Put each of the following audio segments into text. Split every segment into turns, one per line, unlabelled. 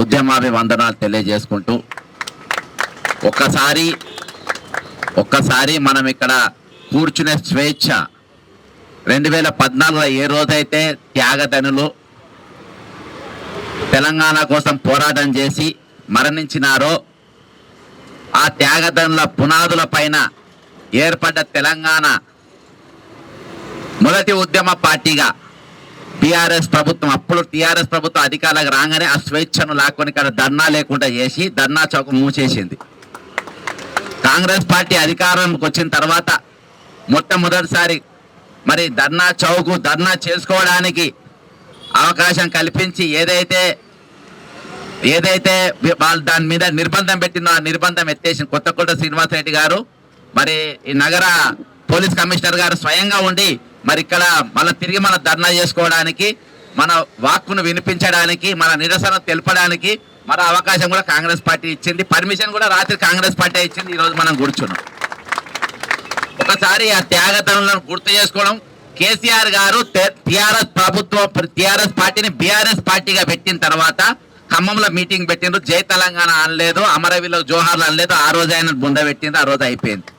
ఉద్యమాభివందనాలు తెలియజేసుకుంటూ ఒక్కసారి ఒక్కసారి మనం ఇక్కడ కూర్చునే స్వేచ్ఛ రెండు వేల పద్నాలుగులో ఏ రోజైతే త్యాగదనులు తెలంగాణ కోసం పోరాటం చేసి మరణించినారో ఆ త్యాగదనుల పునాదుల పైన ఏర్పడ్డ తెలంగాణ మొదటి ఉద్యమ పార్టీగా టిఆర్ఎస్ ప్రభుత్వం అప్పుడు టిఆర్ఎస్ ప్రభుత్వం అధికారులకు రాగానే ఆ స్వేచ్ఛను లాక్కొని ఇక్కడ ధర్నా లేకుండా చేసి ధర్నా చౌక మూసేసింది కాంగ్రెస్ పార్టీ అధికారంకి వచ్చిన తర్వాత మొట్టమొదటిసారి మరి ధర్నా చౌకు ధర్నా చేసుకోవడానికి అవకాశం కల్పించి ఏదైతే ఏదైతే వాళ్ళు దాని మీద నిర్బంధం పెట్టిందో ఆ నిర్బంధం ఎత్తేసిన కొత్తకోట శ్రీనివాసరెడ్డి గారు మరి ఈ నగర పోలీస్ కమిషనర్ గారు స్వయంగా ఉండి మరి ఇక్కడ మన తిరిగి మన ధర్నా చేసుకోవడానికి మన వాక్కును వినిపించడానికి మన నిరసన తెలపడానికి మన అవకాశం కూడా కాంగ్రెస్ పార్టీ ఇచ్చింది. పర్మిషన్ కూడా రాత్రి కాంగ్రెస్ పార్టీ ఇచ్చింది. ఈరోజు మనం కూర్చున్నాం. ఒకసారి ఆ త్యాగతనులను గుర్తు చేసుకోవడం. కేసీఆర్ గారు టిఆర్ఎస్ ప్రభుత్వం టిఆర్ఎస్ పార్టీని బీఆర్ఎస్ పార్టీగా పెట్టిన తర్వాత ఖమ్మంలో మీటింగ్ పెట్టిండ్రు. జై తెలంగాణ అనలేదు అమరవీలో జోహార్లు అనలేదు. ఆ రోజు ఆయన బుంద పెట్టింది ఆ రోజు అయిపోయింది.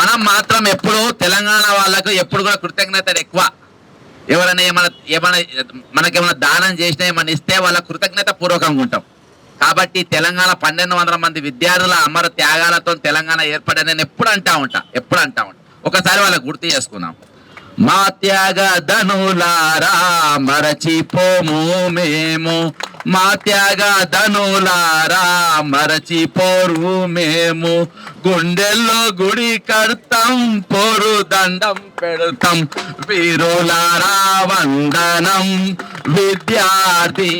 మనం మాత్రం ఎప్పుడు తెలంగాణ వాళ్ళకు ఎప్పుడు కూడా కృతజ్ఞతలు ఎక్కువ. ఎవరైనా ఏమైనా ఏమైనా మనకేమైనా దానం చేసినా ఏమైనా ఇస్తే వాళ్ళ కృతజ్ఞత పూర్వకంగా ఉంటాం. కాబట్టి తెలంగాణ పన్నెండు వందల మంది విద్యార్థుల అమర త్యాగాలతో తెలంగాణ ఏర్పడని నేను ఎప్పుడు అంటా ఉంటా ఎప్పుడు అంటా ఉంటా. ఒకసారి వాళ్ళకి గుర్తు చేసుకున్నాం మా త్యాగ ధనులారా మరచిపోము మేము. మా త్యాగ ధనులారా మరచిపోరు మేము. గుండెల్లో గుడి కడతాం పోరు దండం పెడతాం. వీరులారా వందనం విద్యార్థి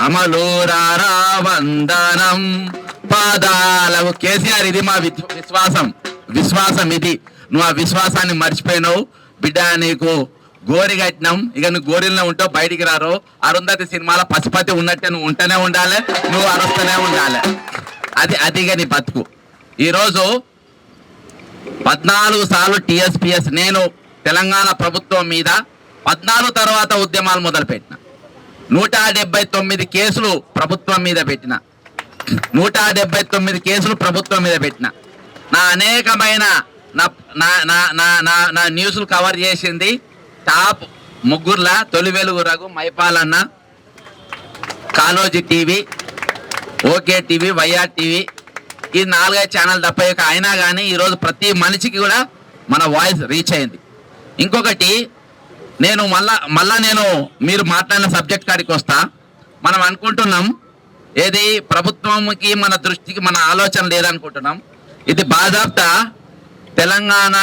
అమలురారా వందనం పాదాలకు కేసీఆర్ ఇది మా విశ్వాసం. విశ్వాసం ఇది. నువ్వు ఆ విశ్వాసాన్ని మర్చిపోయినావు. బిడ్డ నీకు గోరి కట్టినాం ఇక నువ్వు గోరిలో ఉంటావు బయటికి రారు. అరుంధతి సినిమాలో పశుపతి ఉన్నట్టే నువ్వు ఉంటూనే ఉండాలి నువ్వు అరుస్తూనే ఉండాలి. అది అదిగా నీ బతుకు. ఈరోజు పద్నాలుగు సార్లు టిఎస్పిఎస్ నేను తెలంగాణ ప్రభుత్వం మీద పద్నాలుగు తర్వాత ఉద్యమాలు మొదలుపెట్టిన. నూట డెబ్బై తొమ్మిది కేసులు ప్రభుత్వం మీద పెట్టిన. నూట డెబ్బై తొమ్మిది కేసులు ప్రభుత్వం మీద పెట్టిన. నా అనేకమైన నా నా నా నా నా నా న్యూస్లు కవర్ చేసింది టాప్ ముగ్గుర్ల తొలి వెలుగు Raghu మైపాలన్న Kaloji TV OK TV YR TV. ఈ నాలుగైదు ఛానల్ తప్ప యొక్క అయినా కానీ ఈరోజు ప్రతి మనిషికి కూడా మన వాయిస్ రీచ్ అయింది. ఇంకొకటి నేను మళ్ళా మళ్ళా నేను మీరు మాట్లాడిన సబ్జెక్ట్ కాడికి వస్తా. మనం అనుకుంటున్నాం ఏది ప్రభుత్వంకి మన దృష్టికి మన ఆలోచన లేదనుకుంటున్నాం. ఇది బాధాప్త Telangana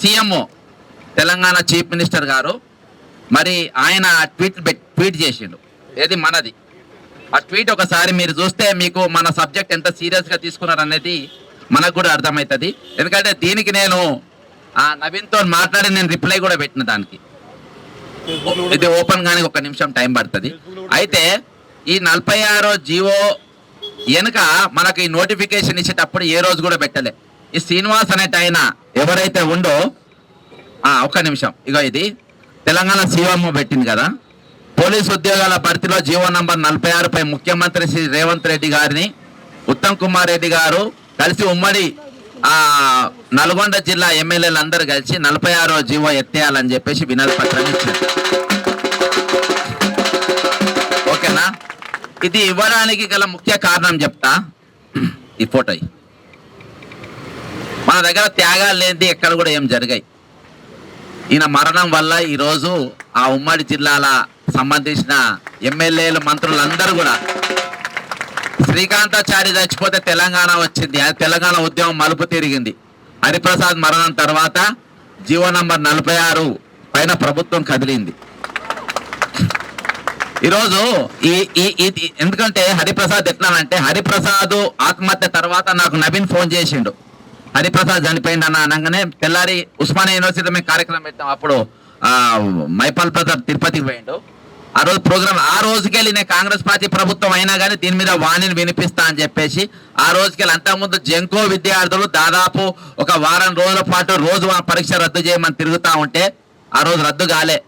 CMO Telangana chief minister గారు మరి ఆయన ట్వీట్ ట్వీట్ చేసిండు. ఏది మనది. ఆ ట్వీట్ ఒకసారి మీరు చూస్తే మీకు మన సబ్జెక్ట్ ఎంత సీరియస్గా తీసుకున్నారు అనేది మనకు కూడా అర్థమవుతుంది. ఎందుకంటే దీనికి నేను ఆ నవీన్తో మాట్లాడి నేను రిప్లై కూడా పెట్టిన దానికి. ఇది ఓపెన్ కానీ ఒక నిమిషం టైం పడుతుంది. అయితే ఈ నలభై ఆరో జీవో వెనుక మనకి ఈ నోటిఫికేషన్ ఇచ్చేటప్పుడు ఏ రోజు కూడా పెట్టలే. ఈ శ్రీనివాస్ అనేట ఆయన ఎవరైతే ఉండో ఒక ఒక్క నిమిషం. ఇగో ఇది. తెలంగాణ సీఎం పెట్టింది కదా. పోలీస్ ఉద్యోగాల భర్తీలో జీవో నంబర్ నలభై ఆరుపై ముఖ్యమంత్రి శ్రీ రేవంత్ రెడ్డి గారిని ఉత్తమ్ కుమార్ రెడ్డి గారు కలిసి ఉమ్మడి ఆ నల్గొండ జిల్లా ఎమ్మెల్యేలు అందరూ కలిసి నలభై ఆరో జీవో ఎత్తేయాలని చెప్పేసి వినతి పత్రం ఇచ్చారు. ఓకేనా? ఇది ఇవ్వడానికి గల ముఖ్య కారణం చెప్తా. ఈ ఫోటో మన దగ్గర త్యాగాలు లేనిది ఎక్కడ కూడా ఏం జరిగాయి. ఈయన మరణం వల్ల ఈరోజు ఆ ఉమ్మడి జిల్లాల సంబంధించిన ఎమ్మెల్యేలు మంత్రులందరూ కూడా శ్రీకాంతాచారి చచ్చిపోతే తెలంగాణ వచ్చింది. అది తెలంగాణ ఉద్యమం మలుపు తిరిగింది. హరిప్రసాద్ మరణం తర్వాత జీవో నంబర్ నలభై ఆరు పైన ప్రభుత్వం కదిలింది. ఈరోజు ఈ ఈ ఈ- ఎందుకంటే హరిప్రసాద్ ఎట్లా అంటే హరిప్రసాద్ ఆత్మహత్య తర్వాత నాకు నవీన్ ఫోన్ చేసిండు. హరిప్రసాద్ చనిపోయింది అన్న అనగానే తెల్లారి ఉస్మానియా యూనివర్సిటీలో మేము కార్యక్రమం పెట్టాం అప్పుడు మైపాల్ ప్రతాప్ తిరుపతికి పోయిండు. ఆ రోజు ప్రోగ్రామ్ ఆ రోజుకెళ్ళి నేను కాంగ్రెస్ పార్టీ ప్రభుత్వం అయినా కానీ దీని మీద వాణిని వినిపిస్తా అని చెప్పేసి ఆ రోజుకెళ్ళి అంతకుముందు జంకో విద్యార్థులు దాదాపు ఒక వారం రోజుల పాటు రోజు వా- పరీక్ష రద్దు చేయమని తిరుగుతూ ఉంటే ఆ రోజు రద్దు కాలే.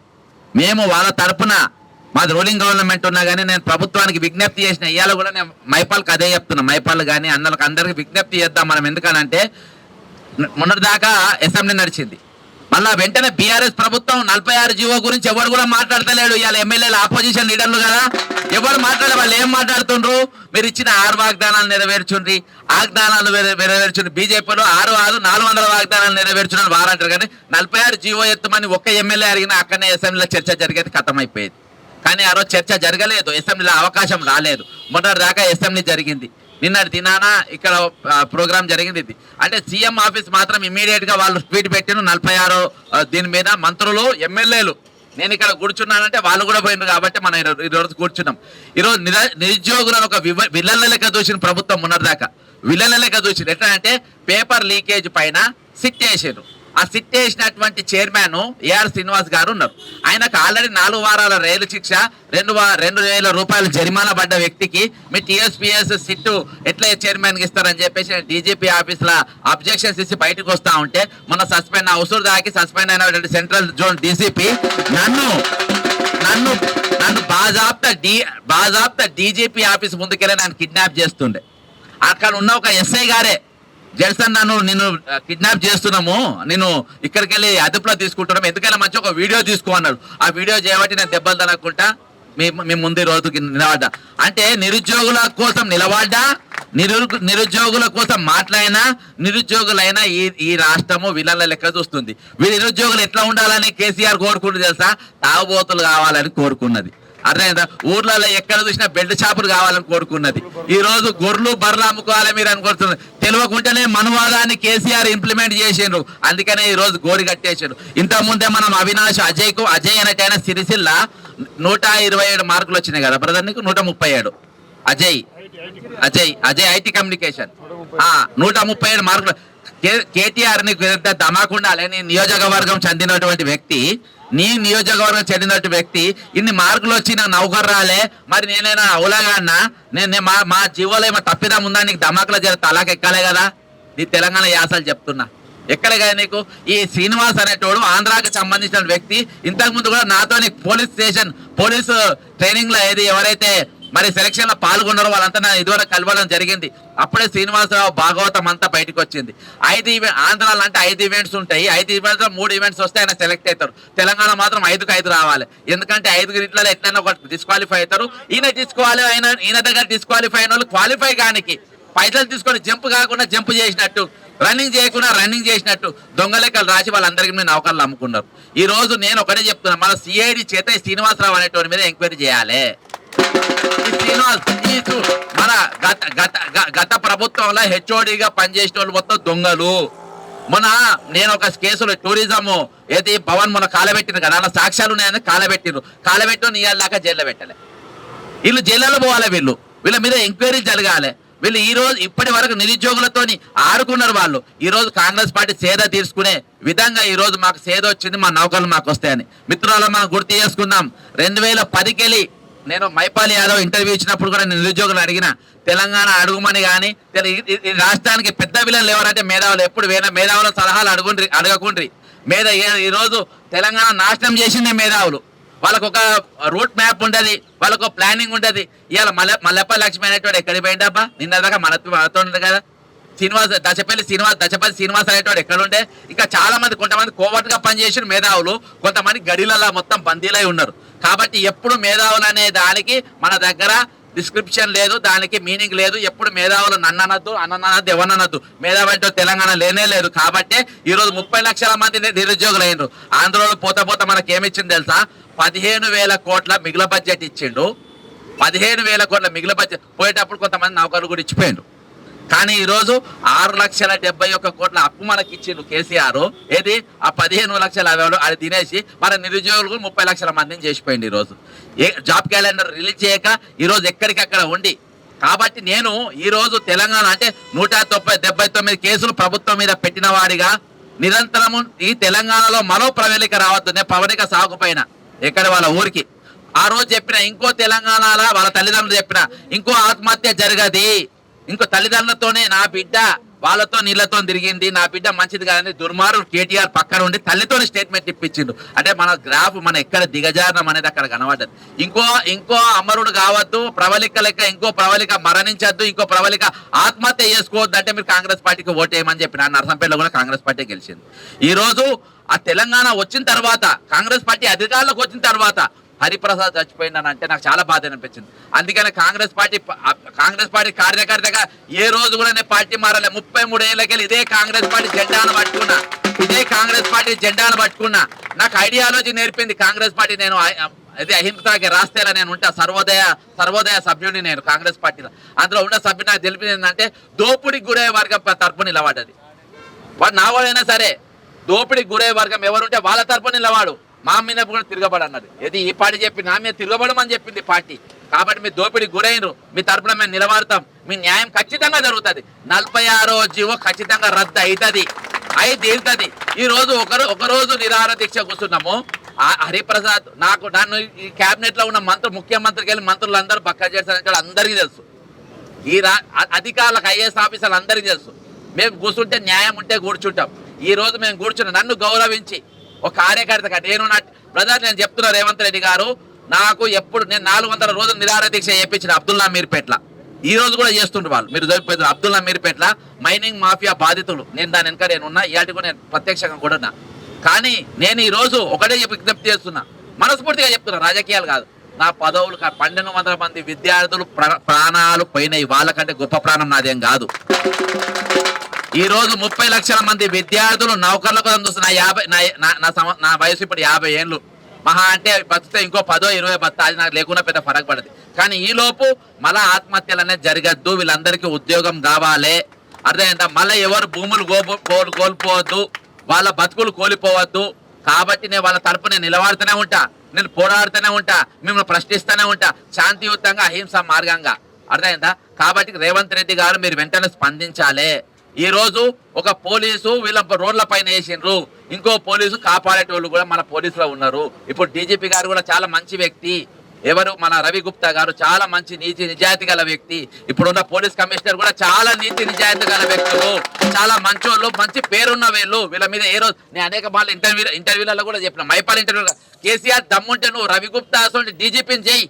మేము వాళ్ళ తరపున మాది రూలింగ్ గవర్నమెంట్ ఉన్నా కానీ నేను ప్రభుత్వానికి విజ్ఞప్తి చేసిన ఇవాళ కూడా నేను మైపాల్కి అదే చెప్తున్నా. మైపాల్ కానీ అన్నలకు అందరికి విజ్ఞప్తి చేద్దాం మనం ఎందుకనంటే మొన్నటిదాకా అసెంబ్లీ నడిచింది. మళ్ళా వెంటనే బీఆర్ఎస్ ప్రభుత్వం నలభై ఆరు జీవో గురించి ఎవరు కూడా మాట్లాడతలేడు. ఇవాళ ఎమ్మెల్యేలు ఆపోజిషన్ లీడర్లు కదా. ఎవరు మాట్లాడే వాళ్ళు ఏం మాట్లాడుతుండ్రు? మీరు ఇచ్చిన ఆరు వాగ్దానాలు నెరవేర్చుండ్రి. వాగ్దానాలు నెరవేర్చుండ్రి. బీజేపీలో ఆరు ఆరు నాలుగు వందల వాగ్దానాలు నెరవేర్చుని వారంటారు కానీ నలభై ఆరు జీవో ఎత్తుమని ఒక్క ఎమ్మెల్యే అడిగినా అక్కడనే అసెంబ్లీలో చర్చ జరిగేది ఖతమైపోయేది కానీ ఆ రోజు చర్చ జరగలేదు. అసెంబ్లీలో అవకాశం రాలేదు. మొన్నటి దాకా అసెంబ్లీ జరిగింది. నిన్నటి దినాన ఇక్కడ ప్రోగ్రాం ప్రోగ్రామ్ జరిగింది ఇది. అంటే సీఎం ఆఫీస్ మాత్రం ఇమీడియట్గా వాళ్ళు ట్వీట్ పెట్టిన నలభై ఆరు దీని మీద మంత్రులు ఎమ్మెల్యేలు. నేను ఇక్కడ కూర్చున్నానంటే వాళ్ళు కూడా పోయినారు కాబట్టి మనం ఈరోజు రోజు కూర్చున్నాం. ఈరోజు నిర నిరుద్యోగులను ఒక వివ- విలన్ల లెక్క చూసిన ప్రభుత్వం ఉన్నదాకా విలన్ల లెక్క చూసింది ఎట్లా అంటే పేపర్ లీకేజ్ పైన సిట్ చేసారు ఆ సిట్ చేసినటువంటి చైర్మన్ ఏఆర్ శ్రీనివాస్ గారు ఉన్నారు. ఆయనకు ఆల్రెడీ నాలుగు వారాల రైలు శిక్ష రెండు రెండు వేల రూపాయలు జరిమానా పడ్డ వ్యక్తికి మీ టీఎస్పీఎస్ సిట్ ఎట్లా చైర్మన్కి ఇస్తారని చెప్పేసి డీజీపీ ఆఫీస్ అబ్జెక్షన్స్ ఇచ్చి బయటకు వస్తా ఉంటే మొన్న సస్పెండ్ ఉసురు దాకి సస్పెండ్ అయినటువంటి సెంట్రల్ జోన్ డీసీపీ నన్ను నన్ను నన్ను బాజాప్త డి బాజాప్త డీజీపీ ఆఫీస్ ముందుకెళ్ళి నన్ను కిడ్నాప్ చేస్తుండే. అక్కడ ఉన్న ఒక ఎస్ఐ గారే జడ్సన్ నన్ను నిన్ను కిడ్నాప్ చేస్తున్నాము. నేను ఇక్కడికి వెళ్ళి అదుపులో తీసుకుంటున్నాము. ఎందుకైనా మంచి ఒక వీడియో తీసుకో అన్నాడు. ఆ వీడియో చేయబట్టి నేను దెబ్బలు తనకుంటా మీ మీ ముందు రోజుకి నిలబడ్డా. అంటే నిరుద్యోగుల కోసం నిలబడ్డా నిరు నిరుద్యోగుల కోసం మాట్లాడినా నిరుద్యోగులైనా ఈ ఈ రాష్ట్రము వీళ్ళ లెక్క చూస్తుంది. వీళ్ళు నిరుద్యోగులు ఎట్లా ఉండాలని కేసీఆర్ కోరుకుంటుంది తెలుసా? తాగుబోతులు కావాలని కోరుకున్నది. అర్థమైందా? ఊర్లలో ఎక్కడ చూసినా బెల్ట్ షాపులు కావాలని కోరుకున్నది. ఈ రోజు గొర్రెలు బర్రెలు అమ్ముకోవాలి మీరు అనుకుంటున్నారు తెలియకుండానే మనువాదాన్ని కేసీఆర్ ఇంప్లిమెంట్ చేసిండ్రు. అందుకనే ఈ రోజు గోరి కట్టేసారు ఇంత ముందే మనం అవినాష్ అజయ్కు అజయ్ అనేటైనా సిరిసిల్ల నూట ఇరవై ఏడు మార్కులు వచ్చినాయి కదా బ్రదర్ నీకు? నూట ముప్పై ఏడు. Ajay Ajay Ajay IT communication. ఆ నూట ముప్పై ఏడు మార్కులు. కేటీఆర్ని దమాకుండా అలానే నియోజకవర్గం చెందినటువంటి వ్యక్తి నీ నియోజకవర్గం చెందినటువంటి వ్యక్తి ఇన్ని మార్కులు వచ్చి నాకు రాలే మరి నేనైనా అవులాగాన్నా నేను నేను మా మా జీవోలో ఏమో తప్పిదం ఉందా? నీకు ధమాకులో జర తలాకెక్కాలే కదా? నీ తెలంగాణ యాసలు చెప్తున్నా. ఎక్కడగా నీకు? ఈ శ్రీనివాస్ అనేటోడు ఆంధ్రాకి సంబంధించిన వ్యక్తి ఇంతకుముందు కూడా నాతో పోలీస్ స్టేషన్ పోలీసు ట్రైనింగ్లో ఏది ఎవరైతే మరి సెలక్షన్లో పాల్గొన్నారు వాళ్ళంతా నా ఇదివరకు కలవడం జరిగింది. అప్పుడే శ్రీనివాసరావు భాగవతం అంతా బయటకు వచ్చింది. ఐదు ఈవెంట్ ఆంధ్రాలో అంటే ఐదు ఈవెంట్స్ ఉంటాయి. ఐదు ఈవెంట్స్లో మూడు ఈవెంట్స్ వస్తే ఆయన సెలెక్ట్ అవుతారు. తెలంగాణ మాత్రం ఐదుకు ఐదు రావాలి. ఎందుకంటే ఐదు ఇట్లా ఎట్లైనా ఒక డిస్క్వాలిఫై అవుతారు. ఈయన డిస్క్వాలిఫై అయిన ఈయన దగ్గర డిస్క్వాలిఫై అయిన వాళ్ళు క్వాలిఫై కానికి. పైసలు తీసుకొని జంప్ కాకుండా జంప్ చేసినట్టు రన్నింగ్ చేయకుండా రన్నింగ్ చేసినట్టు దొంగ లెక్కలు రాసి వాళ్ళందరికీ మీరు నౌకర్లు అమ్ముకున్నారు. ఈ రోజు నేను ఒకటే చెప్తున్నా మన సిఐడి చేత శ్రీనివాసరావు అనేటువంటి మీద ఎంక్వైరీ చేయాలి. మన గత గత గత ప్రభుత్వంలో హెచ్ఓడిగా పనిచేసిన వాళ్ళు మొత్తం దొంగలు. మొన్న నేను ఒక కేసులో టూరిజం ఏది భవన్ మొన్న కాలబెట్టిన కదా అలా సాక్ష్యాలు ఉన్నాయని కాలబెట్టిరు కాలబెట్టు నీ జైల్లో పెట్టలే. వీళ్ళు జైల్లో పోవాలి వీళ్ళు. వీళ్ళ మీద ఎంక్వైరీ జరగాలి. వీళ్ళు ఈ రోజు ఇప్పటి వరకు నిరుద్యోగులతోని ఆడుకున్నారు వాళ్ళు. ఈ రోజు కాంగ్రెస్ పార్టీ సేద తీర్చుకునే విధంగా ఈ రోజు మాకు సేద వచ్చింది మా నౌకలు మాకు వస్తాయని. మిత్రుల మనం గుర్తు చేసుకుందాం. రెండు వేల పదికెళ్ళి నేను మైపాల్ యాదవ్ ఇంటర్వ్యూ ఇచ్చినప్పుడు కూడా నేను నిరుద్యోగులు అడిగిన తెలంగాణ అడుగుమని కానీ ఈ రాష్ట్రానికి పెద్ద విలన్లు ఎవరంటే మేధావులు ఎప్పుడు వేరే మేధావుల సలహాలు అడుగుండ్రి అడగకుండ్రి. మేధ ఈరోజు ఈ రోజు తెలంగాణ నాశనం చేసిందే మేధావులు. వాళ్ళకు ఒక రూట్ మ్యాప్ ఉంటుంది వాళ్ళకు ప్లానింగ్ ఉంటుంది. ఇవాళ మల్ల మల్లెప్ప లక్ష్మి అనేటువంటి ఎక్కడ పోయిండబ్బా నిన్న దాకా మన మనతో ఉంది కదా. శ్రీనివాస్ దశపల్లి శ్రీనివాస్ దశపల్లి శ్రీనివాస్ అనేటువంటి ఎక్కడుండే ఇంకా చాలా మంది కొంతమంది కోవట్గా పనిచేసిన మేధావులు. కొంతమంది గడిలలో మొత్తం బందీలై ఉన్నారు. కాబట్టి ఎప్పుడు మేధావులు అనే దానికి మన దగ్గర డిస్క్రిప్షన్ లేదు దానికి మీనింగ్ లేదు. ఎప్పుడు మేధావులు నన్ననద్దు అన్ననద్దు ఎవరనద్దు మేధావి అంటే తెలంగాణ లేనే లేదు. కాబట్టి ఈరోజు ముప్పై లక్షల మంది నిరుద్యోగులు అయినరు ఆంధ్రలో పోత పోత మనకి ఏమి ఇచ్చింది తెలుసా? పదిహేను వేల కోట్ల మిగుల బడ్జెట్ ఇచ్చిండు. పదిహేను వేల కోట్ల మిగిలిన బడ్జెట్ పోయేటప్పుడు కొంతమంది నౌకర్లు కూడా ఇచ్చిపోయిండు కానీ ఈరోజు ఆరు లక్షల డెబ్బై ఒక్క కోట్ల అప్పు మనకి ఇచ్చిండు కేసీఆర్. ఏది? ఆ పదిహేను లక్షల అవేలు అది తినేసి మన నిరుద్యోగులకు ముప్పై లక్షల మందిని చేసిపోయింది ఈ రోజు ఏ జాబ్ క్యాలెండర్ రిలీజ్ చేయక ఈరోజు ఎక్కడికక్కడ ఉండి. కాబట్టి నేను ఈరోజు తెలంగాణ అంటే నూట తొంభై డెబ్బై తొమ్మిది కేసులు ప్రభుత్వం మీద పెట్టిన వాడిగా నిరంతరము ఈ తెలంగాణలో మరో ప్రవేళిక రావద్దు. నేను పవనిక సాగుపైన ఎక్కడ వాళ్ళ ఊరికి. ఆ రోజు చెప్పిన ఇంకో తెలంగాణలో వాళ్ళ తల్లిదండ్రులు చెప్పిన ఇంకో ఆత్మహత్య జరగది. ఇంకో తల్లిదండ్రులతోనే నా బిడ్డ వాళ్ళతో నీళ్ళతో తిరిగింది నా బిడ్డ మంచిది కాదని దుర్మారు కేటీఆర్ పక్కన ఉండి తల్లితో స్టేట్మెంట్ ఇప్పించిండు. అంటే మన గ్రాఫ్ మన ఎక్కడ దిగజారణం అనేది అక్కడ కనబడ్డది. ఇంకో ఇంకో అమరుడు కావద్దు ప్రవళిక లెక్క ఇంకో ప్రవళిక మరణించద్దు ఇంకో ప్రవళిక ఆత్మహత్య చేసుకోవద్దు అంటే మీరు కాంగ్రెస్ పార్టీకి ఓటేయమని చెప్పి నా నరసంపేటలో కూడా కాంగ్రెస్ పార్టీ గెలిచింది. ఈ రోజు ఆ తెలంగాణ వచ్చిన తర్వాత కాంగ్రెస్ పార్టీ అధికారంలోకి వచ్చిన తర్వాత హరిప్రసాద్ చచ్చిపోయిందని అంటే నాకు చాలా బాధ అనిపించింది. అందుకని కాంగ్రెస్ పార్టీ కాంగ్రెస్ పార్టీ కార్యకర్తగా ఏ రోజు కూడా నేను పార్టీ మారలే. ముప్పై మూడు ఏళ్ళకెళ్ళి ఇదే కాంగ్రెస్ పార్టీ జెండాను పట్టుకున్నా. ఇదే కాంగ్రెస్ పార్టీ జెండాను పట్టుకున్నా. నాకు ఐడియాలజీ నేర్పింది కాంగ్రెస్ పార్టీ నేను అది అహింసకి రాస్తేలా నేను ఉంటా. సర్వోదయ సర్వోదయ సభ్యుడిని నేను కాంగ్రెస్ పార్టీలో. అందులో ఉన్న సభ్యుడు నాకు తెలిపింది ఏంటంటే దోపిడికి గురయ్యే వర్గం తరపున నిలబడ్డది. వాడు నావాడైనా సరే దోపిడికి గురయ్యే వర్గం ఎవరుంటే వాళ్ళ తరపు నిలవాడు. మా మీద కూడా తిరగబడి అన్నది. ఏది ఈ పార్టీ చెప్పి నా మీద తిరగబడమని చెప్పింది పార్టీ. కాబట్టి మీ దోపిడీ గురైనరు. మీ తరపున మేము నిలబడతాం. మీ న్యాయం ఖచ్చితంగా జరుగుతుంది. నలభై ఆరో జీవో ఖచ్చితంగా రద్దు అవుతుంది అయి తీరుతుంది. ఈ రోజు ఒకరు ఒకరోజు నిరాహార దీక్ష కూర్చున్నాము ఆ హరిప్రసాద్ నాకు నన్ను ఈ కేబినెట్లో ఉన్న మంత్రి ముఖ్యమంత్రికి వెళ్ళి మంత్రులు అందరూ పక్క చేస్తారని అందరికీ తెలుసు. ఈ రా అ- అధికారులకు ఐఏఎస్ ఆఫీసర్లు అందరికీ తెలుసు. మేము కూర్చుంటే న్యాయం ఉంటే కూర్చుంటాం. ఈ రోజు మేము కూర్చున్నాం. నన్ను గౌరవించి ఒక కార్యకర్తగా నేను నా బ్రదర్ నేను చెప్తున్నా రేవంత్ రెడ్డి గారు నాకు ఎప్పుడు నేను నాలుగు వందల రోజులు నిరాహార దీక్ష చేయించిన అబ్దుల్లా మీర్పేట్ల ఈ రోజు కూడా చేస్తుండ్రు వాళ్ళు. మీరు చెప్పేది అబ్దుల్లా మీర్పేట్ల మైనింగ్ మాఫియా బాధితులు. నేను దాని వెనక నేను ఉన్నా ఇలాంటి కూడా నేను ప్రత్యక్షంగా కూడా ఉన్నా. కానీ నేను ఈ రోజు ఒకటే చెప్పి విజ్ఞప్తి చేస్తున్నా. మనస్ఫూర్తిగా చెప్తున్నా రాజకీయాలు కాదు. నా పదవులు పన్నెండు వందల మంది విద్యార్థులు ప్రాణాలు పోయినాయి. వాళ్ళకంటే గొప్ప ప్రాణం నాదేం కాదు. ఈ రోజు ముప్పై లక్షల మంది విద్యార్థులు నౌకర్ల కోసం చూస్తున్న యాభై నా వయసు ఇప్పుడు యాభై ఏళ్ళు. మహా అంటే బతితే ఇంకో పదో ఇరవై బస్తా అది నాకు లేకుండా పెద్ద ఫరక్ పడదు. కానీ ఈ లోపు మళ్ళా ఆత్మహత్యలు అనేది జరగద్దు. వీళ్ళందరికీ ఉద్యోగం కావాలి. అర్థమైందా మళ్ళీ ఎవరు భూములు గోపు- కోల్- కోల్పోవద్దు. వాళ్ళ బతుకులు కోల్పోవద్దు. కాబట్టి నేను వాళ్ళ తరపు నేను నిలబడుతూనే ఉంటా. నేను పోరాడుతూనే ఉంటా మిమ్మల్ని ప్రశ్నిస్తూనే ఉంటా. శాంతియుతంగా అహింస మార్గంగా. అర్థమైందా? కాబట్టి రేవంత్ రెడ్డి గారు మీరు వెంటనే స్పందించాలి. ఈ రోజు ఒక పోలీసు వీళ్ళ రోడ్ల పైన వేసిండ్రు. ఇంకో పోలీసు కాపాడేటోళ్ళు కూడా మన పోలీసులో ఉన్నారు. ఇప్పుడు డీజీపీ గారు కూడా చాలా మంచి వ్యక్తి. ఎవరు? మన రవి గుప్తా గారు చాలా మంచి నీతి నిజాయితీ గల వ్యక్తి. ఇప్పుడున్న పోలీస్ కమిషనర్ కూడా చాలా నీతి నిజాయితీ గల వ్యక్తులు. చాలా మంచోళ్ళు మంచి పేరున్న వీళ్ళు. వీళ్ళ మీద ఏ రోజు నేను అనేక మార్లు ఇంటర్వ్యూ ఇంటర్వ్యూలలో కూడా చెప్పిన. మైపాల్ ఇంటర్వ్యూ కేసీఆర్ దమ్ముంటే నువ్వు రవి గుప్తా అసలు డీజీపీని చేయి.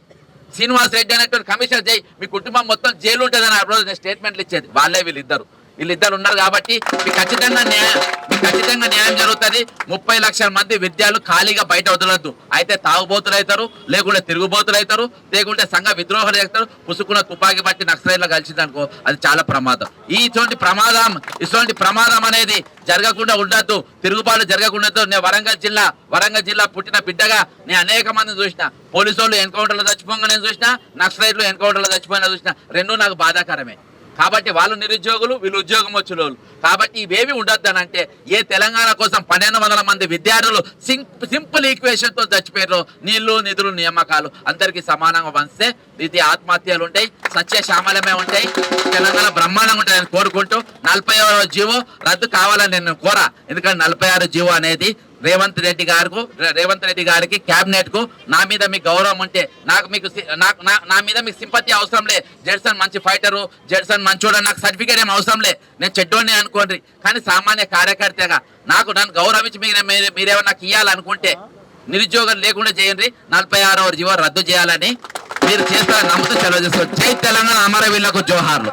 శ్రీనివాస్ రెడ్డి అనేటువంటి కమిషనర్ చేయి. మీ కుటుంబం మొత్తం జైలు ఉంటుందని ఆ రోజు నేను స్టేట్మెంట్లు ఇచ్చేది. వాళ్ళే వీళ్ళిద్దరు. వీళ్ళిద్దరు ఉన్నారు కాబట్టి మీకు ఖచ్చితంగా న్యాయం మీకు ఖచ్చితంగా న్యాయం జరుగుతుంది. ముప్పై లక్షల మంది విద్యార్థులు ఖాళీగా బయట వదలొద్దు. అయితే తాగుబోతులు అవుతారు లేకుంటే తిరుగుబోతులు అవుతారు లేకుంటే సంఘ విద్రోహాలు చేస్తారు. పుసుకున్న తుపాకీ బట్టి నక్సలైట్లో కలిసిందనుకో అది చాలా ప్రమాదం. ఈ ఇటువంటి ప్రమాదం ఇటువంటి ప్రమాదం అనేది జరగకుండా ఉండద్దు. తిరుగుబాటు జరగకుండా నేను వరంగల్ జిల్లా వరంగల్ జిల్లా పుట్టిన బిడ్డగా నేను అనేక మందిని చూసిన. పోలీసు వాళ్ళు ఎన్కౌంటర్లో చచ్చిపోగా నేను చూసిన నక్సలైట్లు ఎన్కౌంటర్లో చచ్చిపోయినా చూసిన. రెండు నాకు బాధాకరమే. కాబట్టి వాళ్ళు నిరుద్యోగులు వీళ్ళు ఉద్యోగం వచ్చిన వాళ్ళు. కాబట్టి ఇవేవి ఉండొద్దు అని అంటే ఏ తెలంగాణ కోసం పన్నెండు వందల మంది విద్యార్థులు సింప్ సింపుల్ ఈక్వేషన్తో చచ్చిపోయారు నీళ్ళు నిధులు నియామకాలు అందరికీ సమానంగా వస్తే ఇది ఆత్మహత్యలు ఉంటాయి సత్య శ్యామలమే ఉంటాయి తెలంగాణ బ్రహ్మాండంగా ఉంటాయని కోరుకుంటూ నలభై ఆరో జీవో రద్దు కావాలని నేను కోరా. ఎందుకంటే నలభై ఆరు జీవో అనేది రేవంత్ రెడ్డి గారు రేవంత్ రెడ్డి గారికి క్యాబినెట్కు నా మీద మీకు గౌరవం ఉంటే నాకు మీకు నాకు నా- నా మీద మీకు సింపతి అవసరం లే. జడ్సన్ మంచి ఫైటరు జడ్సన్ మంచోడు నాకు సర్టిఫికేట్ ఏం అవసరం లే. నేను చెడ్డోడిని అనుకోండి కానీ సామాన్య కార్యకర్తగా నాకు నన్ను గౌరవించి మీరు మీరు- మీరేమన్నా నాకు ఇవ్వాలనుకుంటే నిరుద్యోగం లేకుండా చేయండి. నలభై ఆరో జీవో రద్దు చేయాలని మీరు చేస్తారని నమ్ముతూ సెలవు చేస్తారు జై తెలంగాణ అమరవీళ్ళకు జోహార్లు.